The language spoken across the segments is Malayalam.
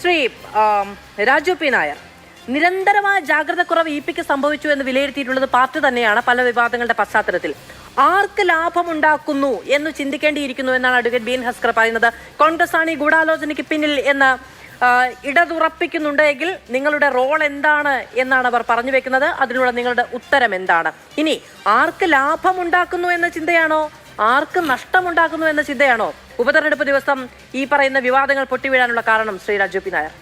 ശ്രീ രാജു പി നായർ നിരന്തരമായ ജാഗ്രത കുറവ് ഇ പിക്ക് സംഭവിച്ചു എന്ന് വിലയിരുത്തിയിട്ടുള്ളത് പാർട്ടി തന്നെയാണ് പല വിവാദങ്ങളുടെ പശ്ചാത്തലത്തിൽ. ആർക്ക് ലാഭമുണ്ടാക്കുന്നു എന്ന് ചിന്തിക്കേണ്ടിയിരിക്കുന്നു എന്നാണ് അഡ്വക്കേറ്റ് ബീൻ ഹസ്കർ പറയുന്നത്. കോൺഗ്രസ് ആണ് ഈ ഗൂഢാലോചനയ്ക്ക് പിന്നിൽ എന്ന് ഇടതുറപ്പിക്കുന്നുണ്ടെങ്കിൽ നിങ്ങളുടെ റോൾ എന്താണ് എന്നാണ് അവർ പറഞ്ഞു വെക്കുന്നത്. അതിനുള്ള നിങ്ങളുടെ ഉത്തരം എന്താണ്? ഇനി ആർക്ക് ലാഭമുണ്ടാക്കുന്നു എന്ന ചിന്തയാണോ ആർക്ക് നഷ്ടമുണ്ടാക്കുന്നു എന്ന ചിന്തയാണോ ഉപതെരഞ്ഞെടുപ്പ് ദിവസം ഈ പറയുന്ന വിവാദങ്ങൾ പൊട്ടിവീഴാനുള്ള കാരണം ശ്രീ രാജു പി നായർ?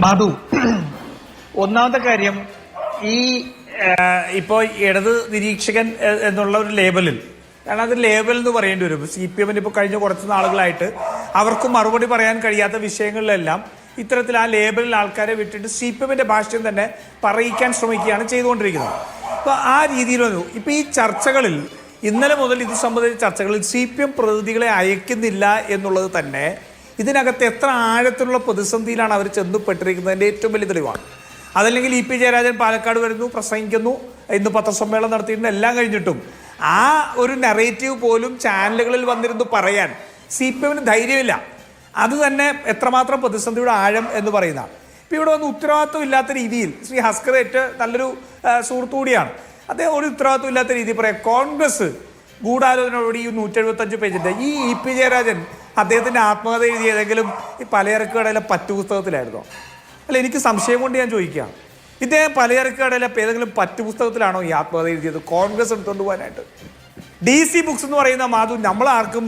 മാധു ഒന്നാമത്തെ കാര്യം ഈ ഇപ്പോ ഇടത് നിരീക്ഷകൻ എന്നുള്ള ഒരു ലേബലിൽ കാരണം അത് ലേബൽ എന്ന് പറയേണ്ടി വരും. സി പി എമ്മിന് ഇപ്പോൾ കഴിഞ്ഞ കുറച്ച് നാളുകളായിട്ട് അവർക്ക് മറുപടി പറയാൻ കഴിയാത്ത വിഷയങ്ങളിലെല്ലാം ഇത്തരത്തിൽ ആ ലേബലിൽ ആൾക്കാരെ വിട്ടിട്ട് സി പി എമ്മിന്റെ ഭാഷയും തന്നെ പറയിക്കാൻ ശ്രമിക്കുകയാണ് ചെയ്തുകൊണ്ടിരിക്കുന്നത്. അപ്പോൾ ആ രീതിയിൽ വന്നു. ഇപ്പോൾ ഈ ചർച്ചകളിൽ ഇന്നലെ മുതൽ ഇത് സംബന്ധിച്ച ചർച്ചകളിൽ സി പി എം പ്രതിനിധികളെ അയക്കുന്നില്ല എന്നുള്ളത് തന്നെ ഇതിനകത്ത് എത്ര ആഴത്തിലുള്ള പ്രതിസന്ധിയിലാണ് അവർ ചെന്നുപെട്ടിരിക്കുന്നതിന്റെ ഏറ്റവും വലിയ തെളിവാണ്. അതല്ലെങ്കിൽ ഇ പി ജയരാജൻ പാലക്കാട് വരുന്നു പ്രസംഗിക്കുന്നു ഇന്ന് പത്രസമ്മേളനം നടത്തിയിട്ടുണ്ട് എല്ലാം കഴിഞ്ഞിട്ടും. ആ ഒരു നെറേറ്റീവ് പോലും ചാനലുകളിൽ വന്നിരുന്നു പറയാൻ സി പി എമ്മിന് ധൈര്യമില്ല. അത് തന്നെ എത്രമാത്രം പ്രതിസന്ധിയുടെ ആഴം എന്ന് പറയുന്നതാണ് ഇപ്പം ഇവിടെ വന്ന് ഉത്തരവാദിത്വം ഇല്ലാത്ത രീതിയിൽ ശ്രീ ഹസ്കർ നല്ലൊരു സുഹൃത്തു കൂടിയാണ്. അദ്ദേഹം ഒരു ഉത്തരവാദിത്വം ഇല്ലാത്ത രീതിയിൽ പറയാം. കോൺഗ്രസ് ഗൂഢാലോചനയോട് ഈ നൂറ്റെഴുപത്തഞ്ച് പേജിന്റെ ഈ ഇ പി ജയരാജൻ അദ്ദേഹത്തിന്റെ ആത്മകഥ എഴുതിയ ഏതെങ്കിലും ഈ പലചരക്ക് കടയിലെ പറ്റുപുസ്തകത്തിലായിരുന്നോ? അല്ല എനിക്ക് സംശയം കൊണ്ട് ഞാൻ ചോദിക്കുക ഇദ്ദേഹം പലചരക്ക് കടയിലെ ഏതെങ്കിലും പറ്റുപുസ്തകത്തിലാണോ ഈ ആത്മകഥ എഴുതിയത്? കോൺഗ്രസ് എടുത്തുകൊണ്ട് പോകാനായിട്ട്. ഡി സി ബുക്സ് എന്ന് പറയുന്ന മാധു നമ്മളാർക്കും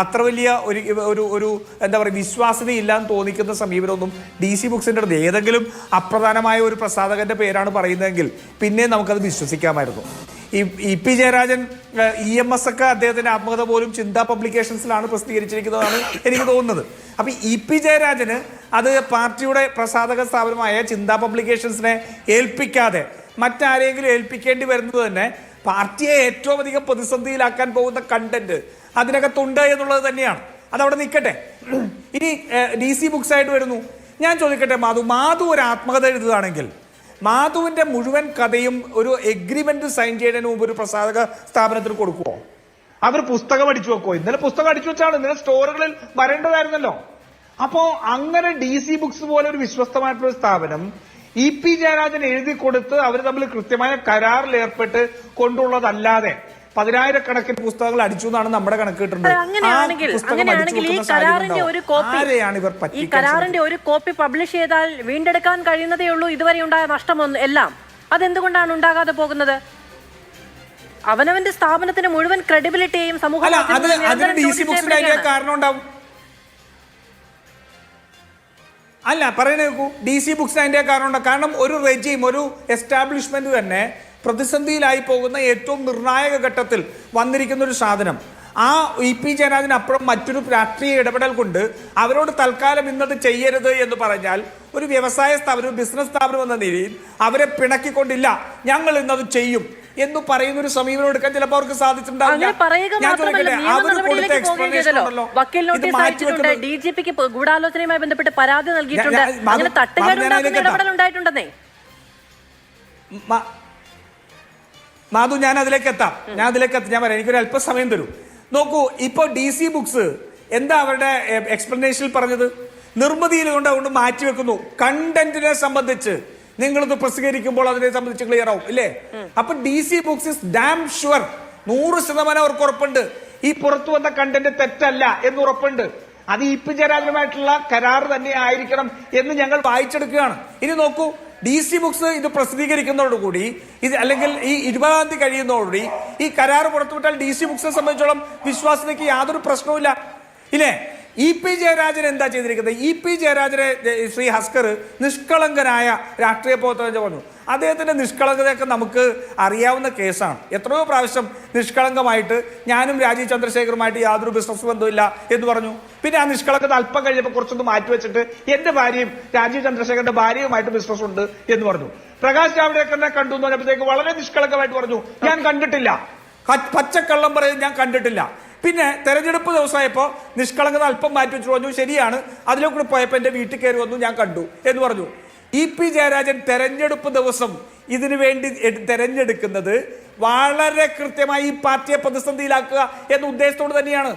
അത്ര വലിയ ഒരു ഒരു ഒരു എന്താ പറയുക വിശ്വാസ്യതയില്ലാന്ന് തോന്നിക്കുന്ന സമീപനമൊന്നും ഡി സി ബുക്സിന്റെ അടുത്ത് ഏതെങ്കിലും അപ്രധാനമായ ഒരു പ്രസാധകന്റെ പേരാണ് പറയുന്നതെങ്കിൽ പിന്നെ നമുക്കത് വിശ്വസിക്കാമായിരുന്നു. ഈ E P Jayarajan E M S ഒക്കെ അദ്ദേഹത്തിന്റെ ആത്മകഥ പോലും ചിന്താ പബ്ലിക്കേഷൻസിലാണ് പ്രസിദ്ധീകരിച്ചിരിക്കുന്നതാണ് എനിക്ക് തോന്നുന്നത്. അപ്പോൾ ഇ പി ജയരാജന് അത് പാർട്ടിയുടെ പ്രസാധക സ്ഥാപനമായ ചിന്താ പബ്ലിക്കേഷൻസിനെ ഏൽപ്പിക്കാതെ മറ്റാരെങ്കിലും ഏൽപ്പിക്കേണ്ടി വരുന്നത് തന്നെ പാർട്ടിയെ ഏറ്റവും അധികം പ്രതിസന്ധിയിലാക്കാൻ പോകുന്ന കണ്ടന്റ് അതിനകത്തുണ്ട് എന്നുള്ളത് തന്നെയാണ്. അതവിടെ നിൽക്കട്ടെ. ഇനി ഡി സി ബുക്സ് ആയിട്ട് വരുന്നു. ഞാൻ ചോദിക്കട്ടെ മാധു. മാധു ഒരു ആത്മകഥ എഴുതുകയാണെങ്കിൽ മാധുവിന്റെ മുഴുവൻ കഥയും ഒരു എഗ്രിമെന്റ് സൈൻ ചെയ്യുന്നതിന് മുമ്പ് ഒരു പ്രസാധക സ്ഥാപനത്തിന് കൊടുക്കുമോ അവർ പുസ്തകം അടിച്ചു വെക്കോ ഇന്നലെ പുസ്തകം അടിച്ചു വെച്ചാണ്. ഇന്നലെ സ്റ്റോറുകളിൽ വരേണ്ടതായിരുന്നല്ലോ. അപ്പോ അങ്ങനെ ഡി സി ബുക്സ് പോലെ ഒരു വിശ്വസ്തമായിട്ടുള്ള സ്ഥാപനം ഇ പി ജയരാജൻ എഴുതി കൊടുത്ത് അവർ തമ്മിൽ കൃത്യമായ കരാറിൽ ഏർപ്പെട്ട് കൊണ്ടുള്ളതല്ലാതെ പതിനായിരക്കണക്കിന് പുസ്തകങ്ങൾ അടിച്ചു എന്നാണ് നമ്മുടെ കണക്ക് കിട്ടുന്നത് ഈ കരാറിന്റെ ഒരു കോപ്പി പബ്ലിഷ് ചെയ്താൽ വീണ്ടെടുക്കാൻ കഴിയുന്നതേ ഉള്ളൂ ഇതുവരെ ഉണ്ടായ നഷ്ടമൊന്നും എല്ലാം. അതെന്തുകൊണ്ടാണ് ഉണ്ടാകാതെ പോകുന്നത്? അവനവന്റെ സ്ഥാപനത്തിന് മുഴുവൻ ക്രെഡിബിലിറ്റിയും സമൂഹം കാരണം അത് അല്ല പറയുന്നത് കേൾക്കൂ ഡി സി ബുക്സ് അതിന്റെ കാരണം കാരണം ഒരു റെജീം ഒരു എസ്റ്റാബ്ലിഷ്മെന്റ് തന്നെ പ്രതിസന്ധിയിലായി പോകുന്ന ഏറ്റവും നിർണായക ഘട്ടത്തിൽ വന്നിരിക്കുന്ന ഒരു സാധനം. ആ ഇ പി ജയരാജനപ്പുറം മറ്റൊരു രാഷ്ട്രീയ ഇടപെടൽ കൊണ്ട് അവരോട് തൽക്കാലം ഇന്നത് ചെയ്യരുത് എന്ന് പറഞ്ഞാൽ ഒരു വ്യവസായ സ്ഥാപനം ബിസിനസ് സ്ഥാപനം എന്ന നിലയിൽ അവരെ പിണക്കിക്കൊണ്ടില്ല. ഞങ്ങൾ ഇന്നത് ചെയ്യും. എന്ന് പറയുന്ന ഒരു സമീപനം എടുക്കാൻ ചിലപ്പോൾ അവർക്ക് സാധിച്ചിട്ടുണ്ടാവില്ല. ഡി ജി പിക്ക് ഗൂഢാലോചനയുമായി ബന്ധപ്പെട്ട് പരാതി നൽകിയിട്ടുണ്ട്. അങ്ങനെ ഇടപെടൽ ഉണ്ടായിട്ടുണ്ടെന്നേ മാധു ഞാൻ അതിലേക്ക് എത്താം ഞാൻ അതിലേക്ക് എത്താം. ഞാൻ പറയാം എനിക്കൊരു അല്പസമയം തരൂ. നോക്കൂ ഇപ്പൊ ഡി സി ബുക്സ് എന്താ അവരുടെ എക്സ്പ്ലനേഷനിൽ പറഞ്ഞത്? നിർമ്മിതിയിൽ കൊണ്ട് അതുകൊണ്ട് മാറ്റിവെക്കുന്നു കണ്ടന്റിനെ സംബന്ധിച്ച്. നിങ്ങളിത് പ്രസിദ്ധീകരിക്കുമ്പോൾ അതിനെ സംബന്ധിച്ച് ക്ലിയർ ആവും ഇല്ലേ? അപ്പൊ D C books is damn sure നൂറ് ശതമാനം അവർക്ക് ഉറപ്പുണ്ട്. ഈ പുറത്തു വന്ന കണ്ടന്റ് തെറ്റല്ല എന്ന് ഉറപ്പുണ്ട്. അത് ഇ പി കരാർ തന്നെ ആയിരിക്കണം എന്ന് ഞങ്ങൾ വായിച്ചെടുക്കുകയാണ്. ഇനി നോക്കൂ ഡി സി ബുക്സ് ഇത് പ്രസിദ്ധീകരിക്കുന്നതോടുകൂടി ഇത് അല്ലെങ്കിൽ ഈ ഇരുപതാം തീയതി കഴിയുന്നതോടുകൂടി ഈ കരാർ പുറത്തുവിട്ടാൽ ഡി സി ബുക്സിനെ സംബന്ധിച്ചോളം വിശ്വാസത്തിലേക്ക് യാതൊരു പ്രശ്നവുമില്ല. ഇല്ലേ? ഇ പി ജയരാജൻ എന്താ ചെയ്തിരിക്കുന്നത്? ഇ പി ജയരാജനെ ശ്രീ ഹസ്കർ നിഷ്കളങ്കനായ രാഷ്ട്രീയ പ്രവർത്തകൻ പറഞ്ഞു അദ്ദേഹത്തിന്റെ നിഷ്കളങ്കതയൊക്കെ നമുക്ക് അറിയാവുന്ന കേസാണ്. എത്രയോ പ്രാവശ്യം നിഷ്കളങ്കമായിട്ട് ഞാനും രാജീവ് ചന്ദ്രശേഖറുമായിട്ട് യാതൊരു ബിസിനസ് ബന്ധമില്ല എന്ന് പറഞ്ഞു. പിന്നെ ആ നിഷ്കളങ്കത അല്പം കഴിഞ്ഞപ്പോൾ കുറച്ചൊന്ന് മാറ്റിവെച്ചിട്ട് എന്റെ ഭാര്യയും രാജീവ് ചന്ദ്രശേഖരന്റെ ഭാര്യയുമായിട്ട് ബിസിനസ് ഉണ്ട് എന്ന് പറഞ്ഞു. പ്രകാശ് ജാവ്ദേക്കറിനെ കണ്ടു എന്ന് പറഞ്ഞപ്പോഴത്തേക്ക് വളരെ നിഷ്കളങ്കമായിട്ട് പറഞ്ഞു. ഞാൻ കണ്ടിട്ടില്ല. പച്ചക്കള്ളം പറയും ഞാൻ കണ്ടിട്ടില്ല. പിന്നെ തെരഞ്ഞെടുപ്പ് ദിവസമായപ്പോൾ നിഷ്കളങ്കത അല്പം മാറ്റി വെച്ചു പറഞ്ഞു ശരിയാണ്. അതിലേക്ക് കൂടി പോയപ്പോൾ എന്റെ വീട്ടിൽ കയറി വന്നു ഞാൻ കണ്ടു എന്ന് പറഞ്ഞു. ഇ പി ജയരാജൻ തെരഞ്ഞെടുപ്പ് ദിവസം ഇതിനു വേണ്ടി തെരഞ്ഞെടുക്കുന്നത് വളരെ കൃത്യമായി ഈ പാർട്ടിയെ പ്രതിസന്ധിയിലാക്കുക എന്ന ഉദ്ദേശത്തോട് തന്നെയാണ്.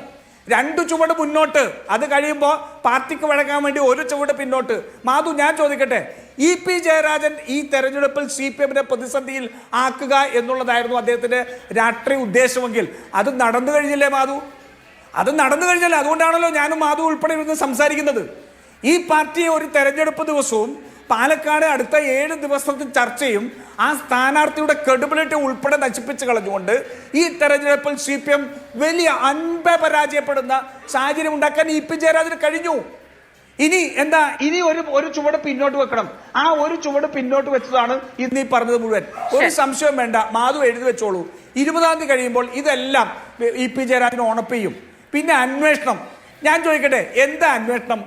രണ്ടു ചുവട് മുന്നോട്ട്. അത് കഴിയുമ്പോൾ പാർട്ടിക്ക് വഴങ്ങാൻ വേണ്ടി ഒരു ചുവട് പിന്നോട്ട്. മാധു ഞാൻ ചോദിക്കട്ടെ ഇ പി ജയരാജൻ ഈ തെരഞ്ഞെടുപ്പിൽ സി പി എമ്മിനെ പ്രതിസന്ധിയിൽ ആക്കുക എന്നുള്ളതായിരുന്നു അദ്ദേഹത്തിന്റെ രാഷ്ട്രീയ ഉദ്ദേശമെങ്കിൽ. അത് നടന്നു കഴിഞ്ഞില്ലേ മാധു? അത് നടന്നു കഴിഞ്ഞല്ലേ. അതുകൊണ്ടാണല്ലോ ഞാനും മാധു ഉൾപ്പെടെ ഇരുന്ന് സംസാരിക്കുന്നത്. ഈ പാർട്ടിയെ ഒരു തെരഞ്ഞെടുപ്പ് ദിവസവും പാലക്കാട് അടുത്ത ഏഴ് ദിവസത്തെ ചർച്ചയും ആ സ്ഥാനാർത്ഥിയുടെ ക്രെഡിബിലിറ്റി ഉൾപ്പെടെ നശിപ്പിച്ച് കളഞ്ഞുകൊണ്ട് ഈ തെരഞ്ഞെടുപ്പിൽ സി പി എം വലിയ അൻപ പരാജയപ്പെടുന്ന സാഹചര്യം ഉണ്ടാക്കാൻ ഇ പി ജയരാജന് കഴിഞ്ഞു. ഇനി എന്താ? ഇനി ഒരു ഒരു ചുവട് പിന്നോട്ട് വെക്കണം. ആ ഒരു ചുവട് പിന്നോട്ട് വെച്ചതാണ് ഇന്ന് ഈ പറഞ്ഞത് മുഴുവൻ. ഒരു സംശയം വേണ്ട. മാധു എഴുതി വെച്ചോളൂ. ഇരുപതാം തീയതി കഴിയുമ്പോൾ ഇതെല്ലാം ഇ പി ജയരാജന് ചെയ്യും. പിന്നെ അന്വേഷണം. ഞാൻ ചോദിക്കട്ടെ എന്താ അന്വേഷണം?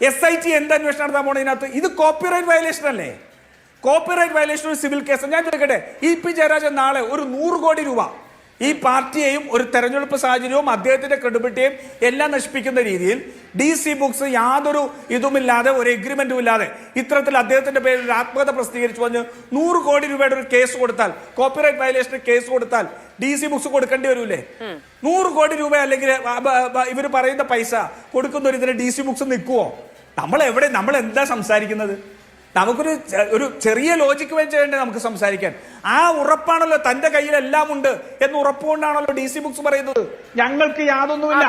എസ് ഐ ടി എന്ത് അന്വേഷണം നടത്താൻ പോണ ഇതിനകത്ത്? ഇത് കോപ്പിറൈറ്റ് വയലേഷൻ അല്ലേ? കോപ്പിറൈറ്റ് വയലേഷൻ ഒരു സിവിൽ കേസ് ഞാൻ ചോദിക്കട്ടെ ഇ പി ജയരാജൻ നാളെ ഒരു നൂറ് കോടി രൂപ ഈ പാർട്ടിയെയും ഒരു തെരഞ്ഞെടുപ്പ് സാഹചര്യവും അദ്ദേഹത്തിന്റെ ക്രെഡിബിലിറ്റിയും എല്ലാം നശിപ്പിക്കുന്ന രീതിയിൽ ഡി സി ബുക്സ് യാതൊരു ഇതുമില്ലാതെ ഒരു എഗ്രിമെന്റും ഇല്ലാതെ ഇത്തരത്തിൽ അദ്ദേഹത്തിന്റെ പേരിൽ ഒരു ആത്മകഥ പ്രസിദ്ധീകരിച്ചു പറഞ്ഞ് നൂറ് കോടി രൂപയുടെ ഒരു കേസ് കൊടുത്താൽ കോപ്പിറൈറ്റ് വയലേഷന് കേസ് കൊടുത്താൽ ഡി സി ബുക്സ് കൊടുക്കേണ്ടി വരൂലേ? നൂറ് കോടി രൂപ അല്ലെങ്കിൽ ഇവർ പറയുന്ന പൈസ കൊടുക്കുന്ന ഒരു ഇതിന് ഡി സി ബുക്സ് നിൽക്കുവോ? നമ്മൾ എവിടെ നമ്മൾ എന്താ സംസാരിക്കുന്നത്? നമുക്കൊരു ഒരു ചെറിയ ലോജിക്ക് വെച്ച് വേണ്ടി നമുക്ക് സംസാരിക്കാൻ? ആ ഉറപ്പാണല്ലോ തന്റെ കയ്യിൽ എല്ലാം ഉണ്ട് എന്ന് ഉറപ്പുകൊണ്ടാണല്ലോ ഡി സി ബുക്സ് പറയുന്നത്. ഞങ്ങൾക്ക് യാതൊന്നുമില്ല.